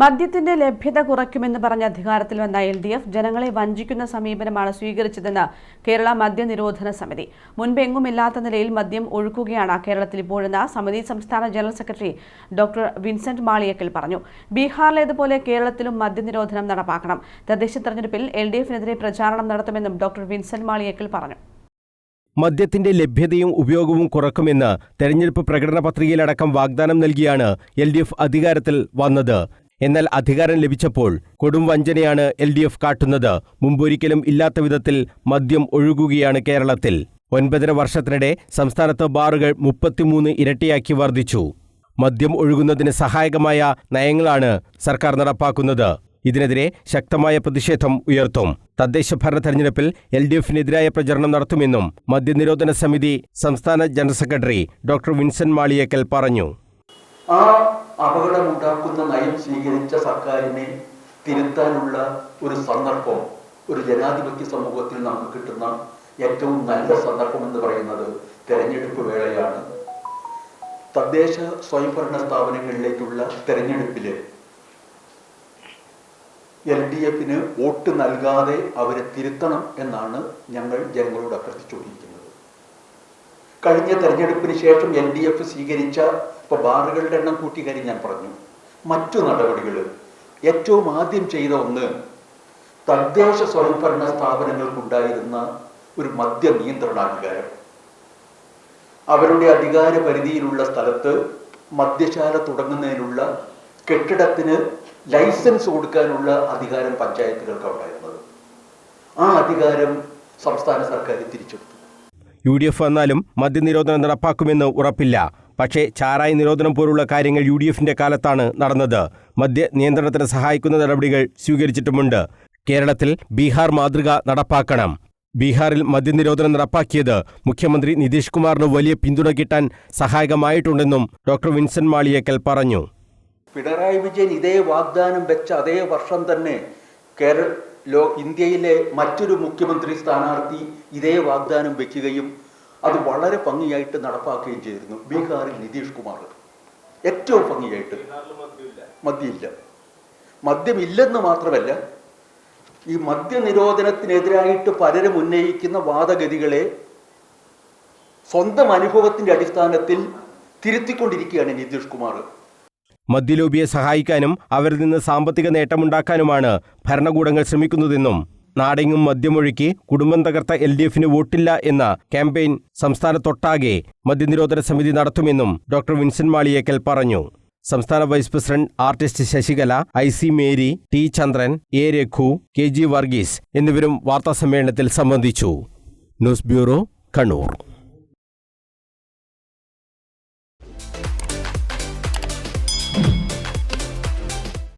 മദ്യത്തിന്റെ ലഭ്യത കുറയ്ക്കുമെന്ന് പറഞ്ഞ അധികാരത്തിൽ വന്ന എൽ ഡി എഫ് ജനങ്ങളെ വഞ്ചിക്കുന്ന സമീപനമാണ് സ്വീകരിച്ചതെന്ന് കേരള മദ്യനിരോധന സമിതി. മുൻപെങ്ങുമില്ലാത്ത നിലയിൽ മദ്യം ഒഴുക്കുകയാണ് കേരളത്തിൽ ഇപ്പോഴെന്ന് സമിതി സംസ്ഥാന general secretary doctor Vincent Maliyakkal പറഞ്ഞു. ബീഹാറിലേതുപോലെ കേരളത്തിലും മദ്യനിരോധനം നടപ്പാക്കണം. തദ്ദേശ തെരഞ്ഞെടുപ്പിൽ എൽ ഡി എഫിനെതിരെ പ്രചാരണം നടത്തുമെന്നും ഡോക്ടർ വിൻസെന്റ് മാളിയക്കൽ പറഞ്ഞു. മദ്യത്തിന്റെ ലഭ്യതയും ഉപയോഗവും കുറക്കുമെന്ന് തെരഞ്ഞെടുപ്പ് പ്രകടന പത്രികയിലടക്കം വാഗ്ദാനം നൽകിയാണ് എൽ ഡി എഫ് അധികാരത്തിൽ വന്നത്. എന്നാൽ അധികാരം ലഭിച്ചപ്പോൾ കൊടും വഞ്ചനയാണ് എൽ ഡി എഫ് കാട്ടുന്നത്. മുമ്പൊരിക്കലും ഇല്ലാത്ത വിധത്തിൽ മദ്യം ഒഴുകുകയാണ് കേരളത്തിൽ. ഒൻപതര വർഷത്തിനിടെ സംസ്ഥാനത്ത് ബാറുകൾ മുപ്പത്തിമൂന്ന് ഇരട്ടിയാക്കി വർദ്ധിച്ചു. മദ്യം ഒഴുകുന്നതിന് സഹായകമായ നയങ്ങളാണ് സർക്കാർ നടപ്പാക്കുന്നത്. ഇതിനെതിരെ ശക്തമായ പ്രതിഷേധം ഉയർത്തും. തദ്ദേശ ഭരണ തെരഞ്ഞെടുപ്പിൽ എൽ ഡി എഫിനെതിരായ പ്രചരണം നടത്തുമെന്നും മദ്യനിരോധന സമിതി സംസ്ഥാന general secretary doctor Vincent Maliyekkal പറഞ്ഞു. അപകടമുണ്ടാക്കുന്ന നയം സ്വീകരിച്ച സർക്കാരിനെ തിരുത്താനുള്ള ഒരു സന്ദർഭം ഒരു ജനാധിപത്യ സമൂഹത്തിൽ നമുക്ക് കിട്ടുന്ന ഏറ്റവും നല്ല സന്ദർഭം എന്ന് പറയുന്നത് തെരഞ്ഞെടുപ്പ് വേളയാണ്. തദ്ദേശ സ്വയംഭരണ സ്ഥാപനങ്ങളിലേക്കുള്ള തെരഞ്ഞെടുപ്പിൽ എൽ ഡി എഫിന് വോട്ട് നൽകാതെ അവരെ തിരുത്തണം എന്നാണ് ഞങ്ങൾ ജനങ്ങളോട് അഭ്യർത്ഥിച്ചുകൊണ്ടിരിക്കുന്നത്. കഴിഞ്ഞ തെരഞ്ഞെടുപ്പിന് ശേഷം എൽ ഡി എഫ് സ്വീകരിച്ച ഇപ്പൊ ബാറുകളുടെ എണ്ണം കൂട്ടി കാര്യം ഞാൻ പറഞ്ഞു. മറ്റു നടപടികൾ ഏറ്റവും ആദ്യം ചെയ്ത ഒന്ന് തദ്ദേശ സ്വയംഭരണ സ്ഥാപനങ്ങൾക്കുണ്ടായിരുന്ന ഒരു മദ്യ നിയന്ത്രണാധികാരം. അവരുടെ അധികാര പരിധിയിലുള്ള സ്ഥലത്ത് മദ്യശാല തുടങ്ങുന്നതിനുള്ള കെട്ടിടത്തിന് ലൈസൻസ് കൊടുക്കാനുള്ള അധികാരം പഞ്ചായത്തുകൾക്ക് ഉണ്ടായിരുന്നത്. ആ അധികാരം സംസ്ഥാന സർക്കാർ തിരിച്ചെടുത്തു. യു ഡി എഫ് വന്നാലും മദ്യനിരോധനം നടപ്പാക്കുമെന്ന് ഉറപ്പില്ല. പക്ഷേ ചാരായ നിരോധനം പോലുള്ള കാര്യങ്ങൾ യു ഡി എഫിന്റെ കാലത്താണ് നടന്നത്. മദ്യ നിയന്ത്രണത്തിന് സഹായിക്കുന്ന നടപടികൾ സ്വീകരിച്ചിട്ടുമുണ്ട്. കേരളത്തിൽ ബീഹാർ മാതൃക നടപ്പാക്കണം. ബീഹാറിൽ മദ്യനിരോധനം നടപ്പാക്കിയത് മുഖ്യമന്ത്രി നിതീഷ് കുമാറിന് വലിയ പിന്തുണ കിട്ടാൻ സഹായകമായിട്ടുണ്ടെന്നും ഡോക്ടർ വിൻസെന്റ് മാളിയേക്കൽ പറഞ്ഞു. പിണറായി വിജയൻ ഇതേ വാഗ്ദാനം വെച്ച അതേ വർഷം തന്നെ കേരള ലോ ഇന്ത്യയിലെ മറ്റൊരു മുഖ്യമന്ത്രി സ്ഥാനാർത്ഥി ഇതേ വാഗ്ദാനം വെക്കുകയും അത് വളരെ ഭംഗിയായിട്ട് നടപ്പാക്കുകയും ചെയ്തിരുന്നു. ബീഹാറിൽ നിതീഷ് കുമാർ. ഏറ്റവും ഭംഗിയായിട്ട്. മദ്യമില്ല. മദ്യമില്ലെന്ന് മാത്രമല്ല ഈ മദ്യനിരോധനത്തിനെതിരായിട്ട് പലരും ഉന്നയിക്കുന്ന വാദഗതികളെ സ്വന്തം അനുഭവത്തിന്റെ അടിസ്ഥാനത്തിൽ തിരുത്തിക്കൊണ്ടിരിക്കുകയാണ് നിതീഷ് കുമാർ. മദ്യലോബിയെ സഹായിക്കാനും അവരിൽ നിന്ന് സാമ്പത്തിക നേട്ടമുണ്ടാക്കാനുമാണ് ഭരണകൂടങ്ങൾ ശ്രമിക്കുന്നതെന്നും നാടെങ്ങും മദ്യമൊഴുക്കി കുടുംബം തകർത്ത എൽ ഡി എഫിന് വോട്ടില്ല എന്ന ക്യാമ്പയിൻ സംസ്ഥാനത്തൊട്ടാകെ മദ്യനിരോധന സമിതി നടത്തുമെന്നും ഡോക്ടർ വിൻസെന്റ് മാളിയേക്കൽ പറഞ്ഞു. സംസ്ഥാന vice president artist Sasikala I C Mary T Chandran A Raghu K G Varghese എന്നിവരും വാർത്താസമ്മേളനത്തിൽ സംബന്ധിച്ചു. News bureau Kannur.